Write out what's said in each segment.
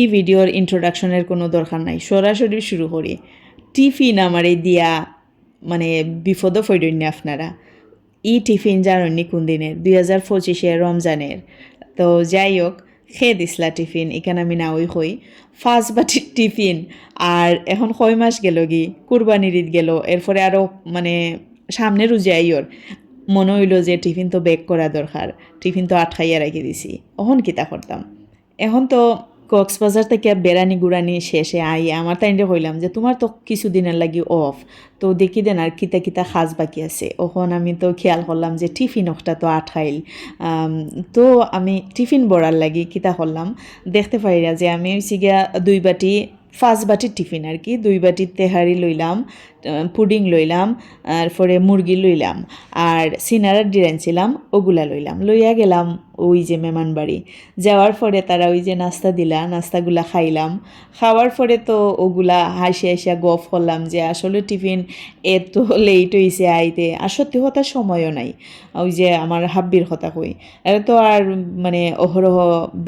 ই ভিডিওর ইন্ট্রোডাকশনের কোনো দরকার নাই। সরাসরি শুরু করি। টিফিন আমারে দিয়া মানে বিপদ ফৈরণ্য আপনারা। ই টিফিন জানি কোন দিনের? দুই হাজার পঁচিশে রমজানের। তো যাই হোক, খেয়ে দিসলা টিফিন, এখানে আমি নাওই হই। ফার্স্ট বাটি টিফিন, আর এখন কয় মাস গেল গি কুরবানির ঈদ গেল, এরপরে আরও মানে সামনে রুজাইয়র মনে হইল যে টিফিন তো বেক করা দরকার। টিফিন তো আটকাইয়া রেখে দিছি। অহন কিতা করতাম? এখন তো কক্সবাজার থেকে বেড়ানি গুড়ানি শেষে আই আমার তাইনরে কইলাম যে, তোমার তো কিছুদিনের লাগি অফ, তো দেখি দেন আর কিতা কিতা সাজ বাকি আছে। ওখন আমি তো খেয়াল করলাম যে, টিফিন একটা তো আঠাইল। তো আমি টিফিন বড়ার লাগি কিতা করলাম, দেখতে পাইরা যে, আমি হইছি গিয়া দুই বাটি ফার্স্ট বাটির টিফিন আর কি। দুই বাটির তেহারি লইলাম পুডিং লইলাম, তারপরে মুরগি লইলাম, আর সিনারার ডিরাইন ছিলাম, ওগুলা লইলাম। লইয়া গেলাম ওই যে মেমান বাড়ি। যাওয়ার পরে তারা ওই যে নাস্তা দিলা, নাস্তাগুলা খাইলাম। খাওয়ার পরে তো ওগুলা হাসি হাসিয়া গফ করলাম যে আসলে টিফিন এত লেট হয়েছে আইতে। আর সত্যি কথা সময়ও নাই। ওই যে আমার হাব্বির কথা কই। এটা তো আর মানে অহরহ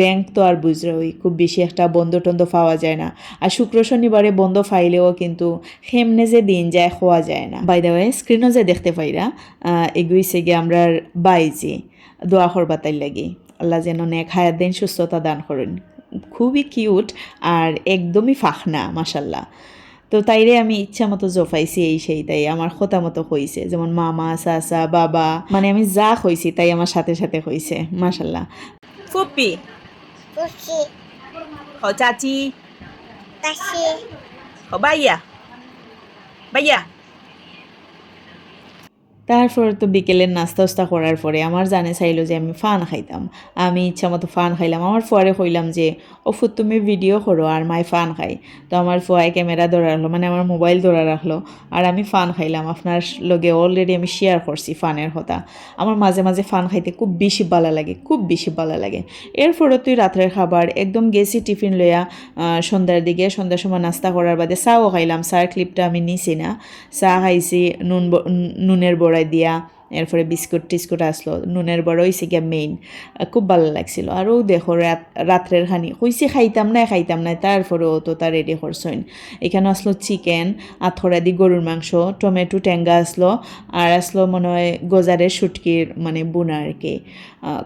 ব্যাংক তো আর বুঝরে ওই খুব বেশি একটা বন্ধ টন্ধ পাওয়া যায় না। আর শুক্র শনিবারে বন্ধ ফাইলেও কিন্তু হেমনে যে দিন যায়, খোয়া যায় না। বাই দ্য ওয়ে স্ক্রিনও যে দেখতে পাইরা এগুইছে গিয়ে আমরা বাইজি। দোয়া করবা তাই লাগি। আল্লাহ যেন নেক হায়াত দেন সুস্থতা দান করেন। খুবই কিউট আর একদমই ফাখনা মাসাল্লাহ তো তাইরে আমি ইচ্ছা মতো জোফাইছি এই সেই তাই আমার খোতা মতো হইছে। যেমন মামা চাচা বাবা মানে আমি যা হইছি তাই আমার সাথে সাথে হইছে মাসাল্লাহ ফুপি। চাচি। বাইয়া বাইয়া তারপর তো বিকেলের নাস্তা উস্তা করার পরে আমার জানে চাইলো যে আমি ফান খাইতাম। আমি ইচ্ছা মতো ফান খাইলাম। আমার ফুয়ারে কইলাম যে ফুট তুমি ভিডিও করো আর মাই ফান খাই তো আমার ফুয়ায় ক্যামেরা ধরে রাখল মানে আমার মোবাইল ধরে রাখল, আর আমি ফান খাইলাম। আপনার লগে অলরেডি আমি শেয়ার করছি ফানের কথা। আমার মাঝে মাঝে ফান খাইতে খুব বেশি ভালো লাগে, খুব বেশি ভালো লাগে। এরপরে তুই রাত্রের খাবার একদম গেছি টিফিন লইয়া সন্ধ্যার দিকে, সন্ধ্যার সময় নাস্তা করার বাদে চাও খাইলাম। চার ক্লিপটা আমি নিছি না। চা খাইছি, নুন নুনের ন- বড়াই দিয়া, এরপরে বিস্কুট টিস্কুট আসলো, নুনের বড় হয়েছে গিয়া মেইন খুব ভালো লাগছিল। আরও দেখো, রাত, রাত্রের খানি। হইছে খাইতাম না খাইতাম না তারপরেও তো তা রেডি করছেন। এখানে আসলো চিকেন আথরা দি গরুর মাংস, টমেটো, ট্যাঙ্গা আসলো, আর আসলো মনে হয় গজারের শুটকির মানে বোনা আর কি।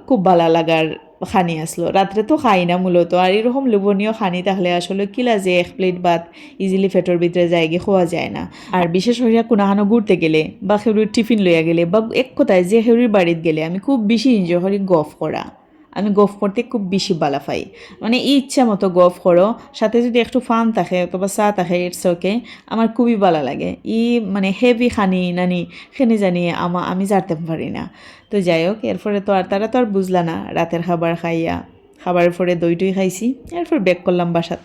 খুব ভালো লাগার খানি আসলো রাত্রে তো খাই না মূলত। আর এরকম লোভনীয় খানি তাহলে আসলে কিলা যে এক প্লেট ভাত ইজিলি ফেটোর ভিতরে যায় গিয়ে খোয়া যায় না। আর বিশেষ হইয়া কোনাহানো ঘুরতে গেলে, বা সেউরির টিফিন লইয়া গেলে, বা এক কথায় যে সেউরির বাড়িত গেলে, আমি খুব বেশি এনজয় করি গফ করা আমি গফ করতে খুব বেশি বালা পাই। মানে ইচ্ছা মতো গফ করো, সাথে যদি একটু ফান থাকে অথবা চা থাকে ইটস ওকে আমার খুবই বালা লাগে। ই মানে হেভি খানি, নানি, খেনে জানি আমা, আমি জানতে পারি না। তো যাই হোক, এরপরে তো আর তারা তো আর বুঝলা না, রাতের খাবার খাইয়া খাবার পরে দই টই খাইছি, এরপর ব্যাক করলাম বাসাত।